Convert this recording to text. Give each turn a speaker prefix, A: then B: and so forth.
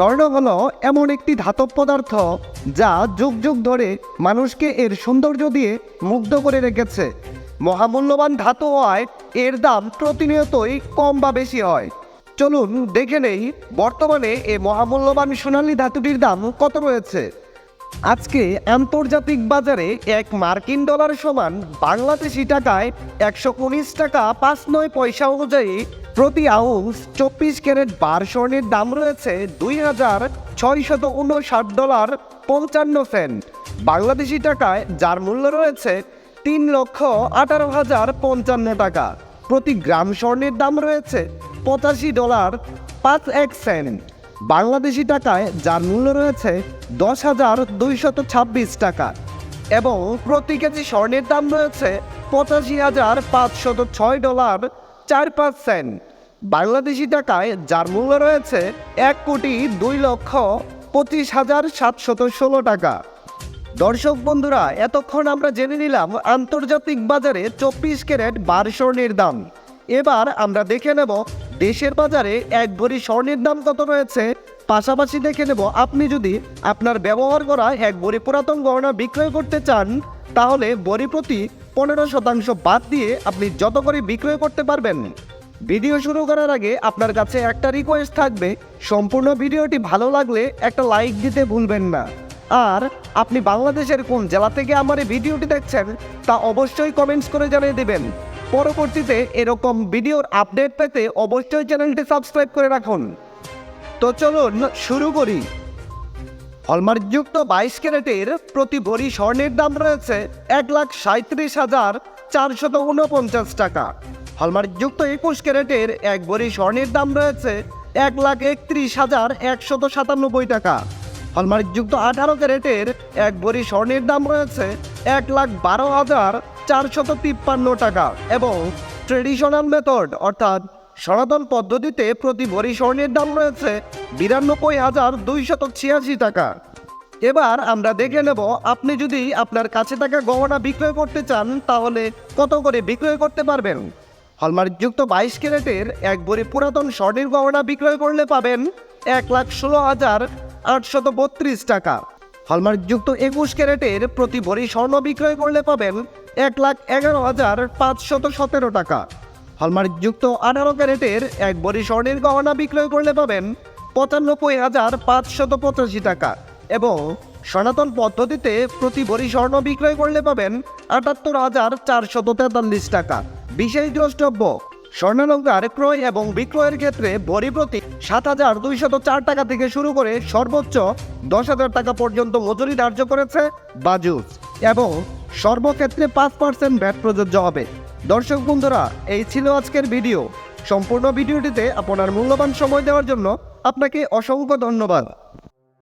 A: স্বর্ণ হল এমন একটি ধাতব পদার্থ যা যুগ যুগ ধরে মানুষকে এর সৌন্দর্য দিয়ে মুগ্ধ করে রেখেছে। মহামূল্যবান ধাতু হওয়ায় এর দাম প্রতিনিয়তই কম বা বেশি হয়। চলুন দেখে নেই, বর্তমানে এ মহামূল্যবান সোনালী ধাতুটির দাম কত রয়েছে? আজকে আন্তর্জাতিক বাজারে এক মার্কিন ডলার সমান বাংলাদেশি টাকায় একশো উনিশ টাকা পাঁচ নয় পয়সা অনুযায়ী প্রতি আউন্স চব্বিশ ক্যারেট বার স্বর্ণের দাম রয়েছে দুই হাজার ছয়শত উনষাট ডলার পঞ্চান্ন সেন্ট। বাংলাদেশি টাকায় যার মূল্য রয়েছে তিন লক্ষ আঠারো হাজার পঞ্চান্ন টাকা। প্রতি গ্রাম স্বর্ণের দাম রয়েছে পঁচাশি ডলার পাঁচ এক সেন্ট। বাংলাদেশি টাকায় যার মূল্য রয়েছে দশ হাজার দুইশত ছাব্বিশ টাকা এবং প্রতি কেজি স্বর্ণের দাম রয়েছে পঁচাশি হাজার পাঁচশত ছয় ডলার চার পাঁচ সেন্ট। বাংলাদেশি টাকায় যার মূল্য রয়েছে এক কোটি দুই লক্ষ পঁচিশ হাজার সাতশত ষোলো টাকা। দর্শক বন্ধুরা, এতক্ষণ আমরা জেনে নিলাম আন্তর্জাতিক বাজারে চব্বিশ ক্যারেট বার স্বর্ণের দাম। এবার আমরা দেখে নেব দেশের বাজারে এক ভরি স্বর্ণের দাম কত রয়েছে, পাশাপাশি দেখে নেব আপনি যদি আপনার ব্যবহার করা এক ভরি পুরাতন গহনা বিক্রয় করতে চান, তাহলে বড়ি প্রতি পনেরো শতাংশ বাদ দিয়ে আপনি যত করে বিক্রয় করতে পারবেন। ভিডিও শুরু করার আগে আপনার কাছে একটা রিকোয়েস্ট থাকবে, সম্পূর্ণ ভিডিওটি ভালো লাগলে একটা লাইক দিতে ভুলবেন না। আর আপনি বাংলাদেশের কোন জেলা থেকে আমার এই ভিডিওটি দেখছেন, তা অবশ্যই কমেন্টস করে জানিয়ে দেবেন। পরবর্তীতে এরকম ভিডিওর আপডেট পেতে অবশ্যই চ্যানেলটি সাবস্ক্রাইব করে রাখুন। তো চলুন শুরু করি। হলমার্কযুক্ত বাইশ ক্যারেটের প্রতি ভরি স্বর্ণের দাম রয়েছে এক লাখ সাঁত্রিশ হাজার চারশত উনপঞ্চাশ টাকা। হলমার্কযুক্ত একুশ ক্যারেটের এক ভরি স্বর্ণের দাম রয়েছে এক লাখ একত্রিশ হাজার একশত সাতানব্বই টাকা। হলমার্কযুক্ত আঠারো ক্যারেটের এক ভরি স্বর্ণের দাম রয়েছে এক লাখ বারো হাজার চারশত তিপ্পান্ন টাকা এবং ট্রেডিশনাল মেথড, অর্থাৎ সনাতন পদ্ধতিতে প্রতি ভরি স্বর্ণের দাম রয়েছে বিরানব্বই হাজার দুইশত ছিয়াশি টাকা। এবার আমরা দেখে নেব, আপনি যদি আপনার কাছে থাকা গহনা বিক্রয় করতে চান, তাহলে কত করে বিক্রয় করতে পারবেন? হলমার্কযুক্ত বাইশ ক্যারেটের এক ভরি পুরাতন স্বর্ণের গহনা বিক্রয় করলে পাবেন এক লাখ ষোলো হাজার আটশত বত্রিশ টাকা। হলমার্কযুক্ত একুশ ক্যারেটের প্রতি ভরি স্বর্ণ বিক্রয় করলে পাবেন এক লাখ এগারো হাজার পাঁচশত সতেরো টাকা। হলমার্কযুক্ত আঠারো ক্যারেটের এক ভরি স্বর্ণের গহনা বিক্রয় করলে পাবেন পঁচানব্বই হাজার পাঁচশত পঁচাশি টাকা এবং সনাতন পদ্ধতিতে প্রতি ভরি স্বর্ণ বিক্রয় করলে পাবেন আটাত্তর হাজার চারশত তেতাল্লিশ টাকা। বিশেষ দ্রষ্টব্য, স্বর্ণালঙ্কার ক্রয় এবং বিক্রয়ের ক্ষেত্রে ভরি প্রতি সাত হাজার দুইশত চার টাকা থেকে শুরু করে সর্বোচ্চ দশ হাজার টাকা পর্যন্ত মজুরি ধার্য করেছে বাজুস এবং সর্বক্ষেত্রে পাঁচ পার্সেন্ট ব্যাট প্রযোজ্য হবে। দর্শক বন্ধুরা, এই ছিল আজকের ভিডিও। সম্পূর্ণ ভিডিওটিতে আপনার মূল্যবান সময় দেওয়ার জন্য আপনাকে অসংখ্য ধন্যবাদ।